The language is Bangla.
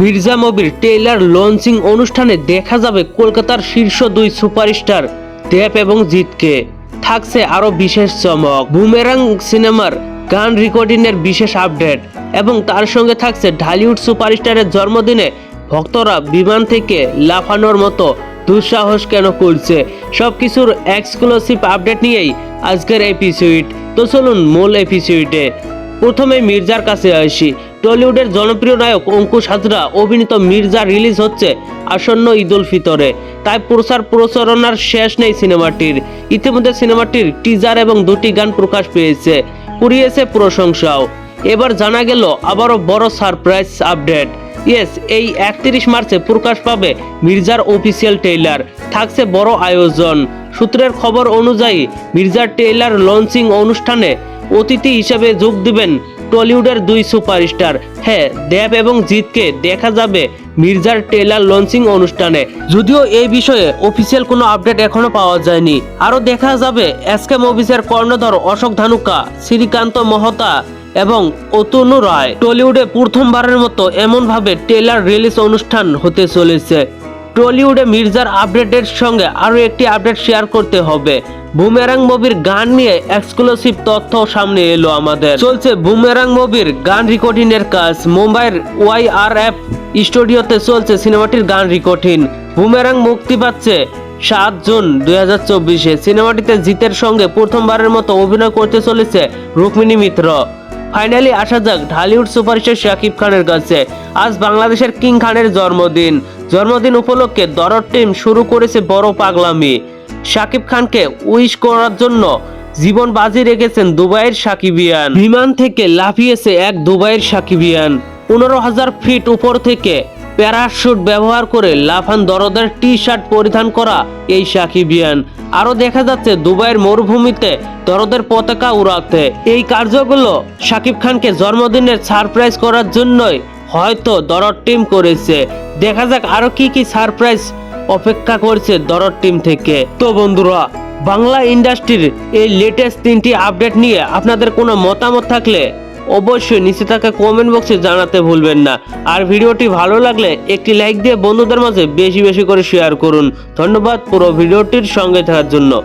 মির্জা মবির টেইলার লঞ্চিং অনুষ্ঠানে দেখা যাবে কলকাতার শীর্ষ দুই সুপারস্টার দেব এবং জিতকে। থাকছে আরও বিশেষ চমক। বুমেরাং সিনেমার গান রেকর্ডিংয়ের বিশেষ আপডেট এবং তার সঙ্গে থাকছে ঢালিউড সুপারস্টারের জন্মদিনে ভক্তরা বিমান থেকে লাফানোর মতো দুঃসাহস কেন করছে? সবকিছুর এক্সক্লুসিভ আপডেট নিয়েই আজকের এপিসোড তো চলুন মূল এপিসোডে প্রথমে মির্জার কাছে আসি। টলিউডের জনপ্রিয় নায়ক অঙ্কুশ হাজরা অভিনীত মির্জা রিলিজ হচ্ছে আসন্ন ঈদুল ফিতরে। তাই প্রচার প্রচারণার শেষ নেই সিনেমাটির। ইতিমধ্যে সিনেমাটির টিজার এবং দুটি গান প্রকাশ পেয়েছে। কুড়িয়েছে প্রশংসাও। এবার জানা গেল আবারও বড় সারপ্রাইজ আপডেট। ইয়েস, এই একত্রিশ মার্চে প্রকাশ পাবে মির্জার অফিসিয়াল ট্রেইলার। থাকছে বড় আয়োজন। সূত্রের খবর অনুযায়ী মির্জার ট্রেইলার লঞ্চিং অনুষ্ঠানে অতিথি হিসেবে যোগ দিবেন টলিউডের দুই সুপারস্টার। হ্যাঁ দেব এবং জিতকে দেখা যাবে মির্জার ট্রেলার লঞ্চিং অনুষ্ঠানে। যদিও এই বিষয়ে অফিসিয়াল কোনো আপডেট এখনও পাওয়া যায়নি। আরও দেখা যাবে এসকে মুভিসের কর্ণধর অশোক ধানুকা, শ্রীকান্ত মহতা এবং অতনু রায়। টলিউডে প্রথমবারের মতো এমনভাবে ট্রেলার রিলিজ অনুষ্ঠান হতে চলেছে। টলিউডে মির্জার আপডেটের সঙ্গে আরও একটি আপডেট শেয়ার করতে হবে। বুমেরাং মুভির গান নিয়ে এক্সক্লুসিভ তথ্য সামনে এলো আমাদের। চলছে বুমেরাং মুভির গান রেকর্ডিং এর কাজ। মুম্বাইয়ের ওয়াই আর এফ স্টুডিওতে চলছে সিনেমাটির গান রেকর্ডিং বুমেরাং মুক্তি পাচ্ছে সাত জুন দুই হাজার চব্বিশে। সিনেমাটিতে জিতের সঙ্গে প্রথমবারের মতো অভিনয় করতে চলেছে রুক্মিণী মিত্র। ফাইনালি আসা যাক, ঢালিউড সুপারস্টার শাকিব খানের কাছে। আজ বাংলাদেশের কিং খানের জন্মদিন। জন্মদিন উপলক্ষে দরদ টিম শুরু করেছে বড় পাগলামি। শাকিব খানকে উইশ করার জন্য জীবন বাজি রেখেছেন দুবাইয়ের সাকিবিয়ান। বিমান থেকে লাফিয়েছে এক দুবাইয়ের সাকিবিয়ান। পনেরো হাজার ফিট উপর থেকে প্যারাশুট ব্যবহার করে লাফান দরদের টি শার্ট পরিধান করা এই সাকিবিয়ান। আরও দেখা যাচ্ছে দুবাইয়ের মরুভূমিতে দরদের পতাকা উড়াতে। এই কার্যগুলো শাকিব খানকে জন্মদিনের সারপ্রাইজ করার জন্যই হয়তো দরদ টিম করেছে। দেখা যাক আরও কি কি সারপ্রাইজ অপেক্ষা করছে দরদ টিম থেকে। তো বন্ধুরা, বাংলা ইন্ডাস্ট্রির এই লেটেস্ট তিনটি আপডেট নিয়ে আপনাদের কোনো মতামত থাকলে অবশ্যই নিচে থাকা কমেন্ট বক্সে জানাতে ভুলবেন না। আর ভিডিওটি ভালো লাগলে একটি লাইক দিয়ে বন্ধুদের মাঝে বেশি বেশি করে শেয়ার করুন। ধন্যবাদ পুরো ভিডিওটির সঙ্গে থাকার জন্য।